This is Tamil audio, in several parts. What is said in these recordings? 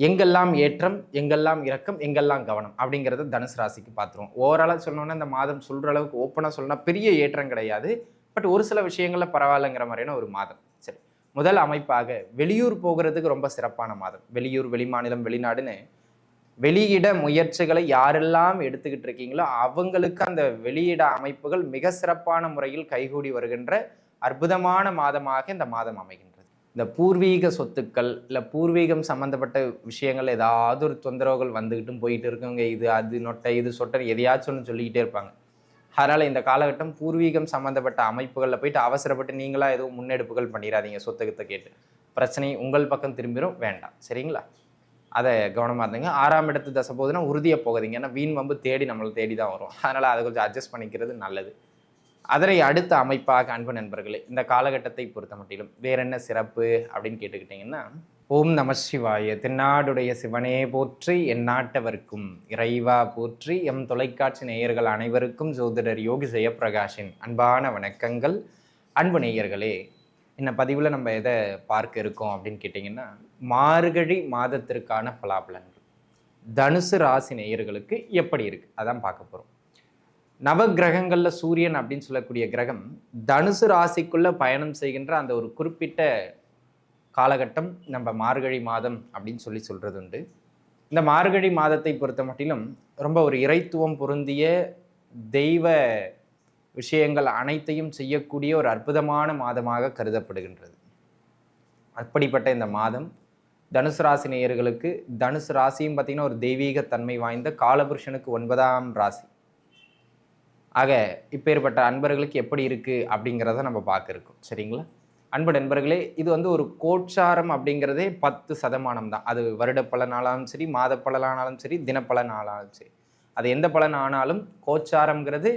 எங்கெல்லாம் ஏற்றம் எங்கெல்லாம் இறக்கம் எங்கெல்லாம் கவனம் அப்படிங்கிறத தனுசு ராசிக்கு பார்த்துருவோம். ஓவராலாக சொல்லணுன்னா இந்த மாதம் சொல்கிற அளவுக்கு ஓப்பனாக சொல்லணும்னா பெரிய ஏற்றம் கிடையாது. பட் ஒரு சில விஷயங்களில் பரவாயில்லைங்கிற மாதிரியான ஒரு மாதம். சரி. முதல் அமைப்பாக வெளியூர் போகிறதுக்கு ரொம்ப சிறப்பான மாதம். வெளியூர் வெளிமாநிலம் வெளிநாடுன்னு வெளியிட முயற்சிகளை யாரெல்லாம் எடுத்துக்கிட்டு இருக்கீங்களோ அவங்களுக்கு அந்த வெளியிட அமைப்புகள் மிக சிறப்பான முறையில் கைகூடி வருகின்ற அற்புதமான மாதமாக இந்த மாதம் அமைகின்றது இந்த பூர்வீக சொத்துக்கள் இல்லை பூர்வீகம் சம்மந்தப்பட்ட விஷயங்கள் ஏதாவது ஒரு தொந்தரவுகள் வந்துக்கிட்டும் போயிட்டு இருக்குங்க. இது அது நொட்டை இது சொட்டை எதையாச்சும் ஒன்று சொல்லிக்கிட்டே இருப்பாங்க. அதனால் இந்த காலகட்டம் பூர்வீகம் சம்மந்தப்பட்ட அமைப்புகளில் போயிட்டு அவசரப்பட்டு நீங்களாக எதுவும் முன்னெடுப்புகள் பண்ணிடாதீங்க சொத்துக்கத்தை கேட்டு. பிரச்சனை உங்கள் பக்கம் திரும்பிடும் வேண்டாம். சரிங்களா? அதை கவனமாக இருந்தீங்க. ஆறாம் இடத்து தசை போகுதுன்னா உறுதியாக போகாதீங்க. ஏன்னா வீண் வம்பு தேடி நம்மளை தேடி தான் வரும். அதனால் அதை கொஞ்சம் அட்ஜஸ்ட் பண்ணிக்கிறது நல்லது. அதனை அடுத்த அமைப்பாக அன்பு நண்பர்களே இந்த காலகட்டத்தை பொறுத்த மட்டிலும் வேற என்ன சிறப்பு அப்படின்னு கேட்டுக்கிட்டிங்கன்னா ஓம் நம சிவாய தென்னாடுடைய சிவனே போற்றி என் நாட்டவர்க்கும் இறைவா போற்றி எம் தொலைக்காட்சி நேயர்கள் அனைவருக்கும் ஜோதிடர் யோகி ஜெயப்பிரகாஷின் அன்பான வணக்கங்கள். அன்பு நேயர்களே இந்த பதிவில் நம்ம எதை பார்க்க இருக்கோம் அப்படின்னு கேட்டிங்கன்னா மார்கழி மாதத்திற்கான பலாபலன்கள். தனுசு ராசி நேயர்களுக்கு எப்படி இருக்குது அதான் பார்க்க போகிறோம் நவகிரகங்களில் சூரியன் அப்படின்னு சொல்லக்கூடிய கிரகம் தனுசு ராசிக்குள்ளே பயணம் செய்கின்ற அந்த ஒரு குறிப்பிட்ட காலகட்டம் நம்ம மார்கழி மாதம் அப்படின்னு சொல்லி சொல்கிறது உண்டு. இந்த மார்கழி மாதத்தை பொறுத்த மட்டிலும் ரொம்ப ஒரு இறைத்துவம் பொருந்திய தெய்வ விஷயங்கள் அனைத்தையும் செய்யக்கூடிய ஒரு அற்புதமான மாதமாக கருதப்படுகின்றது. அப்படிப்பட்ட இந்த மாதம் தனுசு ராசி நேயர்களுக்கு தனுசு ராசியும் பார்த்தீங்கன்னா ஒரு தெய்வீக தன்மை வாய்ந்த காலபுருஷனுக்கு ஒன்பதாம் ராசி. ஆக இப்பேற்பட்ட அன்பர்களுக்கு எப்படி இருக்குது அப்படிங்கிறத நம்ம பார்க்குறோம் சரிங்களா? அன்பு நண்பர்களே இது வந்து ஒரு கோட்சாரம் அப்படிங்கிறதே பத்து சதமானம் தான். அது வருட பலனாலும் சரி மாத பலனாலும் சரி தினப்பலன் ஆனாலும் சரி. அது எந்த பலன் ஆனாலும் கோச்சாரம்ங்கிறது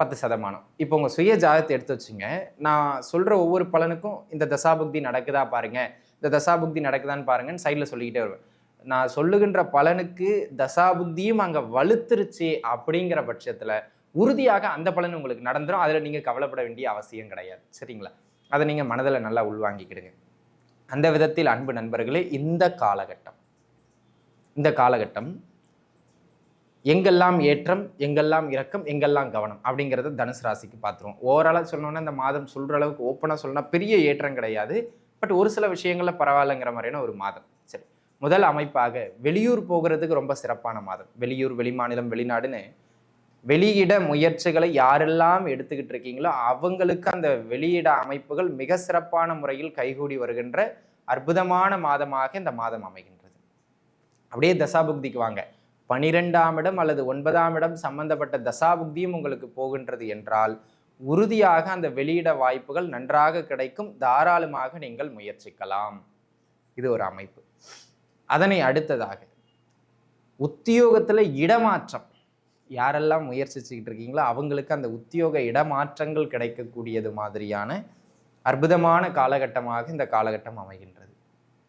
பத்து சதமானம். இப்போ உங்கள் சுய ஜாதகத்தை எடுத்து வச்சுங்க. நான் சொல்கிற ஒவ்வொரு பலனுக்கும் இந்த தசாபுக்தி நடக்குதா பாருங்கள் இந்த தசாபுக்தி நடக்குதான்னு பாருங்கன்னு சைடில் சொல்லிக்கிட்டே வருவேன். நான் சொல்லுகின்ற பலனுக்கு தசாபுக்தியும் அங்கே வலுத்துருச்சு அப்படிங்கிற பட்சத்தில் உறுதியாக அந்த பலன் உங்களுக்கு நடந்துடும் அதில் நீங்கள் கவலைப்பட வேண்டிய அவசியம் கிடையாது. சரிங்களா? அதை நீங்கள் மனதில் நல்லா உள்வாங்கிக்கிடுங்க. அந்த விதத்தில் அன்பு நண்பர்களே இந்த காலகட்டம். இந்த காலகட்டம் எங்கெல்லாம் ஏற்றம் எங்கெல்லாம் இறக்கம் எங்கெல்லாம் கவனம் அப்படிங்கிறத தனுசு ராசிக்கு பார்த்துருவோம். ஓவராலாக சொல்லணுன்னா இந்த மாதம் சொல்கிற அளவுக்கு ஓப்பனாக சொல்லணும்னா பெரிய ஏற்றம் கிடையாது. பட் ஒரு சில விஷயங்களில் பரவாயில்லைங்கிற மாதிரியான ஒரு மாதம். சரி. முதல் அமைப்பாக வெளியூர் போகிறதுக்கு ரொம்ப சிறப்பான மாதம். வெளியூர் வெளிமாநிலம் வெளிநாடுன்னு வெளியிட முயற்சிகளை யாரெல்லாம் எடுத்துக்கிட்டு இருக்கீங்களோ அவங்களுக்கு அந்த வெளியிட அமைப்புகள் மிக சிறப்பான முறையில் கைகூடி வருகின்ற அற்புதமான மாதமாக இந்த மாதம் அமைகின்றது. அப்படியே தசாபுக்திக்கு வாங்க. பனிரெண்டாம் இடம் அல்லது ஒன்பதாம் இடம் சம்பந்தப்பட்ட தசாபுக்தியும் உங்களுக்கு போகின்றது என்றால் உறுதியாக அந்த வெளியிட வாய்ப்புகள் நன்றாக கிடைக்கும். தாராளமாக நீங்கள் முயற்சிக்கலாம். இது ஒரு அமைப்பு. அதனை அடுத்ததாக உத்தியோகத்தில் இடமாற்றம். யாரெல்லாம் முயற்சிச்சுக்கிட்டு இருக்கீங்களோ அவங்களுக்கு அந்த உத்தியோக இடமாற்றங்கள் கிடைக்கக்கூடியது மாதிரியான அற்புதமான காலகட்டமாக இந்த காலகட்டம் அமைகின்றது.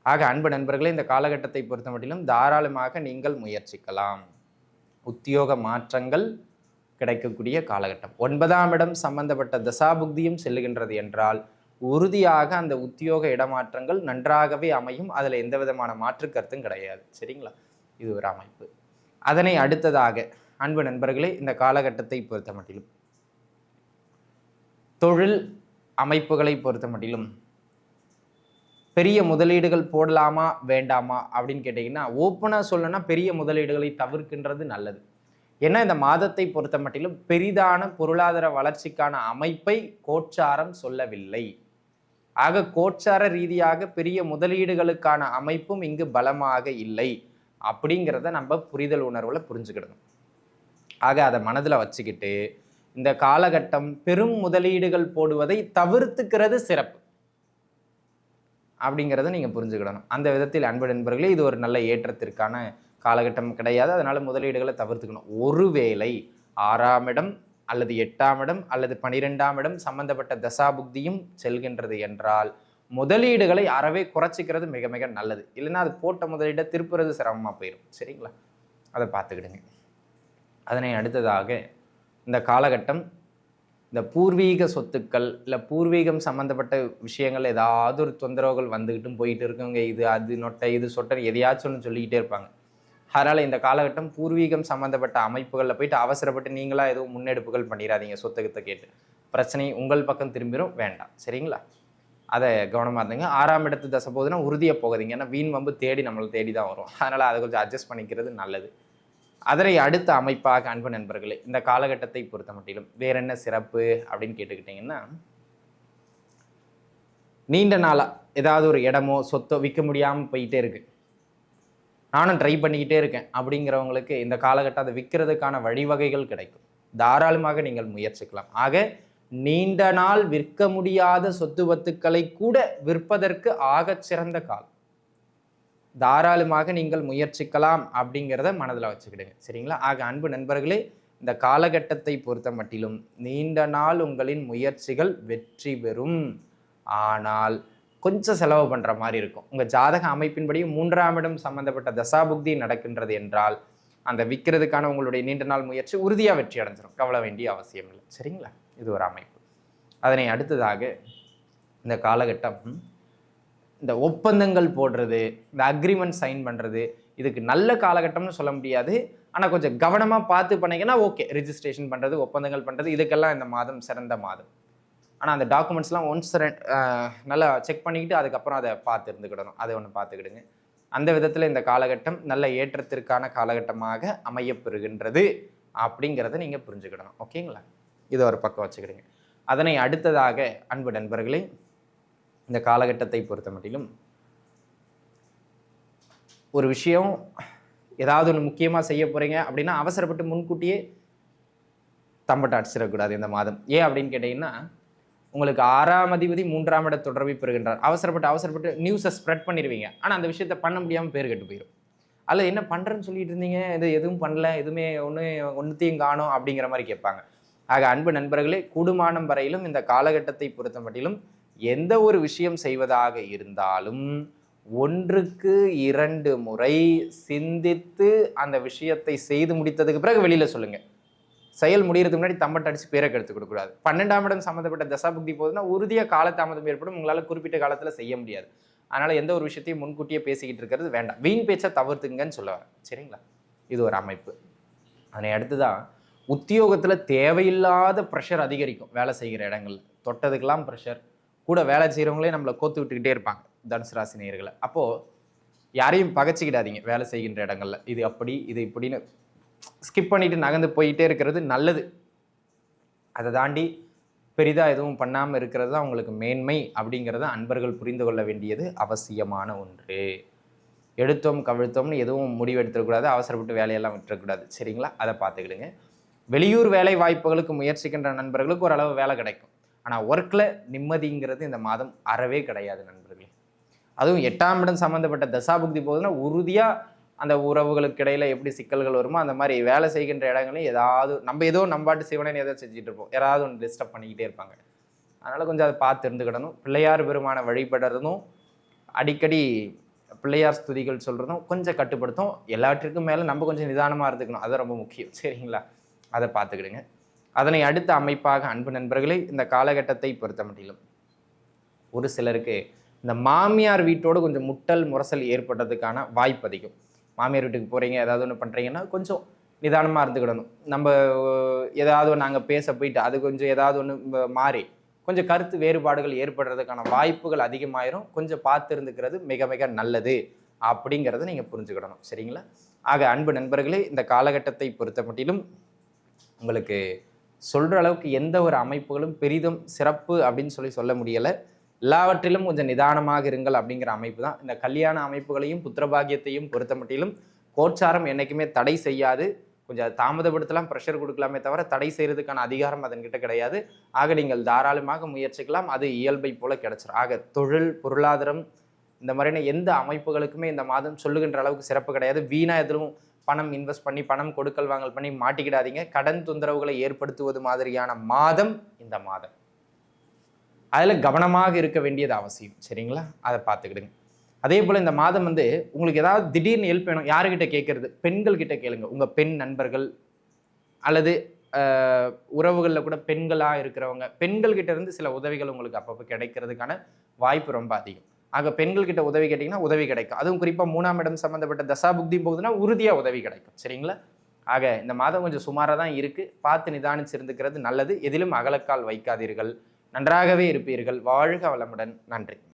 ஆக அன்பு நண்பர்களே இந்த காலகட்டத்தை பொறுத்த மட்டிலும் தாராளமாக நீங்கள் முயற்சிக்கலாம். உத்தியோக மாற்றங்கள் கிடைக்கக்கூடிய காலகட்டம். ஒன்பதாம் இடம் சம்பந்தப்பட்ட தசாபுக்தியும் செல்லுகின்றது என்றால் உறுதியாக அந்த உத்தியோக இடமாற்றங்கள் நன்றாகவே அமையும். அதில் எந்த விதமான மாற்று கருத்தும் கிடையாது. சரிங்களா? இது ஒரு அமைப்பு. அதனை அடுத்ததாக அன்பு நண்பர்களே இந்த காலகட்டத்தை பொறுத்த மட்டிலும் தொழில் அமைப்புகளை பொறுத்த மட்டிலும் பெரிய முதலீடுகள் போடலாமா வேண்டாமா அப்படின்னு கேட்டிங்கன்னா ஓப்பனாக சொல்லணும்னா பெரிய முதலீடுகளை தவிர்க்கின்றது நல்லது. ஏன்னா இந்த மாதத்தை பொறுத்த மட்டிலும் பெரிதான பொருளாதார வளர்ச்சிக்கான அமைப்பை கோச்சாரம் சொல்லவில்லை. ஆக கோச்சார ரீதியாக பெரிய முதலீடுகளுக்கான அமைப்பும் இங்கு பலமாக இல்லை. அப்படிங்கிறத நம்ம புரிதல் உணர்வுல புரிஞ்சுக்கிடணும். ஆக அதை மனதில் வச்சுக்கிட்டு இந்த காலகட்டம் பெரும் முதலீடுகள் போடுவதை தவிர்த்துக்கிறது சிறப்பு. அப்படிங்கிறத நீங்கள் புரிஞ்சுக்கிடணும். அந்த விதத்தில் அன்பு நண்பர்களே இது ஒரு நல்ல ஏற்றத்திற்கான காலகட்டம் கிடையாது. அதனால் முதலீடுகளை தவிர்த்துக்கணும். ஒருவேளை ஆறாம் இடம் அல்லது எட்டாம் இடம் அல்லது பனிரெண்டாம் இடம் சம்பந்தப்பட்ட தசாபுக்தியும் செல்கின்றது என்றால் முதலீடுகளை அறவே குறைச்சிக்கிறது மிக மிக நல்லது. இல்லைன்னா அது போட்ட முதலீடை திருப்புறது சிரமமாக போயிடும் சரிங்களா? அதை பார்த்துக்கிடுங்க. அதனை அடுத்ததாக இந்த காலகட்டம் இந்த பூர்வீக சொத்துக்கள் இல்லை பூர்வீகம் சம்மந்தப்பட்ட விஷயங்கள் ஏதாவது ஒரு தொந்தரவுகள் வந்துக்கிட்டும் போயிட்டு இருக்குங்க. இது அது நொட்டை இது சொட்டை எதையாச்சும் ஒன்று சொல்லிக்கிட்டே இருப்பாங்க. அதனால் இந்த காலகட்டம் பூர்வீகம் சம்மந்தப்பட்ட அமைப்புகளில் போயிட்டு அவசரப்பட்டு நீங்களாக எதுவும் முன்னெடுப்புகள் பண்ணிடாதீங்க சொத்துக்கத்தை கேட்டு. பிரச்சனை உங்கள் பக்கம் திரும்பிடும் வேண்டாம். சரிங்களா? அதை கவனமாக இருந்துங்க. ஆறாம் இடத்து தசை போகுதுன்னா உறுதியாக போகாதீங்க. ஏன்னா வீண் வம்பு தேடி நம்மளை தேடி தான் வரும். அதனால் அதை கொஞ்சம் அட்ஜஸ்ட் பண்ணிக்கிறது நல்லது. அதனை அடுத்த அமைப்பாக அன்பு நண்பர்களே இந்த காலகட்டத்தை பொறுத்த மட்டிலும் வேற என்ன சிறப்பு அப்படின்னு கேட்டுக்கிட்டிங்கன்னா நீண்ட நாளாக ஏதாவது ஒரு இடமோ சொத்தோ விற்க முடியாமல் போயிட்டே இருக்கு. நானும் ட்ரை பண்ணிக்கிட்டே இருக்கேன். அப்படிங்கிறவங்களுக்கு இந்த காலகட்டம் அதை விற்கிறதுக்கான வழிவகைகள் கிடைக்கும். தாராளமாக நீங்கள் முயற்சிக்கலாம். ஆக நீண்ட நாள் விற்க முடியாத சொத்து வத்துக்களை கூட விற்பதற்கு ஆகச் சிறந்த காலம். தாராளமாக நீங்கள் முயற்சிக்கலாம் அப்படிங்கிறத மனதில் வச்சுக்கிடுங்க. சரிங்களா? ஆக அன்பு நண்பர்களே இந்த காலகட்டத்தை பொறுத்த மட்டிலும் நீண்ட நாள் உங்களின் முயற்சிகள் வெற்றி பெறும். ஆனால் கொஞ்சம் செலவு பண்ணுற மாதிரி இருக்கும். உங்கள் ஜாதக அமைப்பின்படி மூன்றாம் இடம் சம்மந்தப்பட்ட தசாபுக்தி நடக்கின்றது என்றால் அந்த விற்கிறதுக்கான உங்களுடைய நீண்ட நாள் முயற்சி உறுதியாக வெற்றி அடைஞ்சிடும் கவலை வேண்டிய அவசியம் இல்லை. சரிங்களா? இது ஒரு அமைப்பு. அதனை அடுத்ததாக இந்த காலகட்டம் இந்த ஒப்பந்தங்கள் போடுறது இந்த அக்ரிமெண்ட் சைன் பண்ணுறது இதுக்கு நல்ல காலகட்டம்னு சொல்ல முடியாது. ஆனால் கொஞ்சம் கவனமாக பார்த்து பண்ணிங்கன்னா ஓகே ரிஜிஸ்ட்ரேஷன் பண்ணுறது ஒப்பந்தங்கள் பண்ணுறது இதுக்கெல்லாம் இந்த மாதம் சிறந்த மாதம். ஆனால் அந்த டாக்குமெண்ட்ஸ்லாம் ஒன்ஸ் நல்லா செக் பண்ணிக்கிட்டு அதுக்கப்புறம் அதை பார்த்து இருந்துக்கிடணும். அதை ஒன்று பார்த்துக்கிடுங்க. அந்த விதத்தில் இந்த காலகட்டம் நல்ல ஏற்றத்திற்கான காலகட்டமாக அமையப்பெறுகின்றது அப்படிங்கிறத நீங்கள் புரிஞ்சுக்கிடணும். ஓகேங்களா? இதை ஒரு பக்கம் வச்சுக்கிடுங்க. அதனை அடுத்ததாக அன்பு நண்பர்களே இந்த காலகட்டத்தை பொறுத்த மட்டிலும் ஒரு விஷயம் ஏதாவது ஒன்று முக்கியமாக செய்ய போகிறீங்க அப்படின்னா அவசரப்பட்டு முன்கூட்டியே தம்பட்டை அடிச்சிடக்கூடாது இந்த மாதம். ஏன் அப்படின்னு கேட்டிங்கன்னா உங்களுக்கு ஆறாம் அதிபதி மூன்றாம் இட தொடர்பை பெறுகின்றார். அவசரப்பட்டு அவசரப்பட்டு நியூஸை ஸ்ப்ரெட் பண்ணிடுவீங்க ஆனால் அந்த விஷயத்தை பண்ண முடியாமல் பேர் கெட்டு போயிடும் அல்ல என்ன பண்ணுறேன்னு சொல்லிட்டு இருந்தீங்க இது எதுவும் பண்ணல எதுவுமே ஒன்று ஒன்றுத்தையும் காணும் அப்படிங்கிற மாதிரி கேட்பாங்க. ஆக அன்பு நண்பர்களே கூடுமானம் வரையிலும் இந்த காலகட்டத்தை பொறுத்த மட்டிலும் எந்த ஒரு விஷயம் செய்வதாக இருந்தாலும் ஒன்றுக்கு இரண்டு முறை சிந்தித்து அந்த விஷயத்தை செய்து முடித்ததுக்கு பிறகு வெளியில் சொல்லுங்கள் செயல் முடியறதுக்கு முன்னாடி தம்பட்டை அடித்து பேரை கெடுத்து கொடுக்கக்கூடாது. பன்னெண்டாம் இடம் சம்மந்தப்பட்ட தசாபக்தி போதுன்னா உறுதியாக காலதாமதம் ஏற்படும். உங்களால் குறிப்பிட்ட காலத்தில் செய்ய முடியாது. அதனால் எந்த ஒரு விஷயத்தையும் முன்கூட்டியே பேசிக்கிட்டு இருக்கிறது வேண்டாம். வீண் பேச்சை தவிர்த்துங்கன்னு சொல்ல வரேன். சரிங்களா? இது ஒரு அமைப்பு. அதனை அடுத்துதான் உத்தியோகத்தில் தேவையில்லாத ப்ரெஷர் அதிகரிக்கும். வேலை செய்கிற இடங்கள்ல. தொட்டதுக்கெல்லாம் ப்ரெஷர் கூட வேலை செய்கிறவங்களே நம்மளை கோத்து விட்டுக்கிட்டே இருப்பாங்க தனுசு ராசி நேயர்களை. அப்போது யாரையும் பகச்சிக்கிடாதீங்க வேலை செய்கின்ற இடங்களில். இது அப்படி இது இப்படின்னு ஸ்கிப் பண்ணிட்டு நகர்ந்து போயிட்டே இருக்கிறது நல்லது. அதை தாண்டி பெரிதாக எதுவும் பண்ணாமல் இருக்கிறது தான் உங்களுக்கு மேன்மை அப்படிங்கிறத அன்பர்கள் புரிந்து கொள்ள வேண்டியது அவசியமான ஒன்று. எடுத்தோம் கவிழ்த்தோம்னு எதுவும் முடிவு எடுத்துடக்கூடாது அவசரப்பட்டு வேலையெல்லாம் விட்டுறக்கூடாது. சரிங்களா? அதை பார்த்துக்கிடுங்க. வெளியூர் வேலை வாய்ப்புகளுக்கு முயற்சிக்கின்ற நண்பர்களுக்கு ஓரளவு வேலை கிடைக்கும். ஆனால் ஒர்க்கில் நிம்மதிங்கிறது இந்த மாதம் அறவே கிடையாது நண்பர்களே. அதுவும் எட்டாம் இடம் சம்மந்தப்பட்ட தசாபுக்தி போகுதுன்னா உறுதியாக அந்த உறவுகளுக்கு இடையில எப்படி சிக்கல்கள் வருமோ அந்த மாதிரி வேலை செய்கின்ற இடங்களையும் ஏதாவது நம்ம ஏதோ நம்பாட்டு சிவனேன்னு ஏதோ செஞ்சுட்டு இருப்போம். யாராவது ஒன்று டிஸ்டர்ப் பண்ணிக்கிட்டே இருப்பாங்க. அதனால் கொஞ்சம் அதை பார்த்து இருந்துக்கிடணும். பிள்ளையார் பெருமான வழிபடுறதும் அடிக்கடி பிள்ளையார் ஸ்துதிகள் சொல்கிறதும் கொஞ்சம் கட்டுப்படுத்தும். எல்லாற்றிற்கும் மேலே நம்ம கொஞ்சம் நிதானமாக இருந்துக்கணும். அது ரொம்ப முக்கியம். சரிங்களா? அதை பார்த்துக்கிடுங்க. அதனை அடுத்த அமைப்பாக அன்பு நண்பர்களே இந்த காலகட்டத்தை பொறுத்த மட்டிலும். ஒரு சிலருக்கு இந்த மாமியார் வீட்டோடு கொஞ்சம் முட்டல் முரசல் ஏற்படுறதுக்கான வாய்ப்பு அதிகம். மாமியார் வீட்டுக்கு போகிறீங்க ஏதாவது ஒன்று பண்ணுறீங்கன்னா கொஞ்சம் நிதானமாக இருந்துக்கிடணும். நம்ம ஏதாவது நாங்கள் பேச போயிட்டு அது கொஞ்சம் ஏதாவது ஒன்று மாறி கொஞ்சம் கருத்து வேறுபாடுகள் ஏற்படுறதுக்கான வாய்ப்புகள் அதிகமாயிரும். கொஞ்சம் பார்த்து இருந்துக்கிறது மிக மிக நல்லது அப்படிங்கிறத நீங்கள் புரிஞ்சுக்கிடணும். சரிங்களா? ஆக அன்பு நண்பர்களே இந்த காலகட்டத்தை பொறுத்த மட்டிலும் உங்களுக்கு சொல்கிற அளவுக்கு எந்த ஒரு அமைப்புகளும் பெரிதும் சிறப்பு அப்படின்னு சொல்லி சொல்ல முடியலை. எல்லாவற்றிலும் கொஞ்சம் நிதானமாக இருங்கள் அப்படிங்கிற அமைப்பு தான். இந்த கல்யாண அமைப்புகளையும் புத்திரபாகியத்தையும் பொறுத்த மட்டிலும் கோச்சாரம் என்றைக்குமே தடை செய்யாது. கொஞ்சம் தாமதப்படுத்தலாம் ப்ரெஷர் கொடுக்கலாமே தவிர தடை செய்கிறதுக்கான அதிகாரம் அதன்கிட்ட கிடையாது. ஆக நீங்கள் தாராளமாக முயற்சிக்கலாம். அது இயல்பை போல கிடைச்சிரும். ஆக தொழில் பொருளாதாரம் இந்த மாதிரியான எந்த அமைப்புகளுக்குமே இந்த மாதம் சொல்லுகின்ற அளவுக்கு சிறப்பு கிடையாது. வீணா எதுவும் பணம் இன்வெஸ்ட் பண்ணி பணம் கொடுக்கல் வாங்கல் பண்ணி மாட்டிக்கிடாதீங்க. கடன் தொந்தரவுகளை ஏற்படுத்துவது மாதிரியான மாதம் இந்த மாதம். அதில் கவனமாக இருக்க வேண்டியது அவசியம். சரிங்களா? அதை பார்த்துக்கிடுங்க. அதே போல் இந்த மாதம் வந்து உங்களுக்கு ஏதாவது திடீர்னு ஹெல்ப் வேணும் யாருக்கிட்ட கேட்கறது? பெண்கள்கிட்ட கேளுங்க. உங்கள் பெண் நண்பர்கள் அல்லது உறவுகளில் கூட பெண்களாக இருக்கிறவங்க பெண்கள்கிட்ட இருந்து சில உதவிகள் உங்களுக்கு அப்பப்போ கிடைக்கிறதுக்கான வாய்ப்பு ரொம்ப அதிகம். ஆக பெண்கள்கிட்ட உதவி கேட்டிங்கன்னா உதவி கிடைக்கும். அதுவும் குறிப்பாக மூணாம் இடம் சம்மந்தப்பட்ட தசா புக்தி போகுதுன்னா உறுதியாக உதவி கிடைக்கும். சரிங்களா? ஆக இந்த மாதம் கொஞ்சம் சுமாராக தான் இருக்குது பார்த்து நிதானிச்சிருந்துக்கிறது நல்லது. எதிலும் அகலக்கால் வைக்காதீர்கள். நன்றாகவே இருப்பீர்கள். வாழ்க வளமுடன். நன்றி.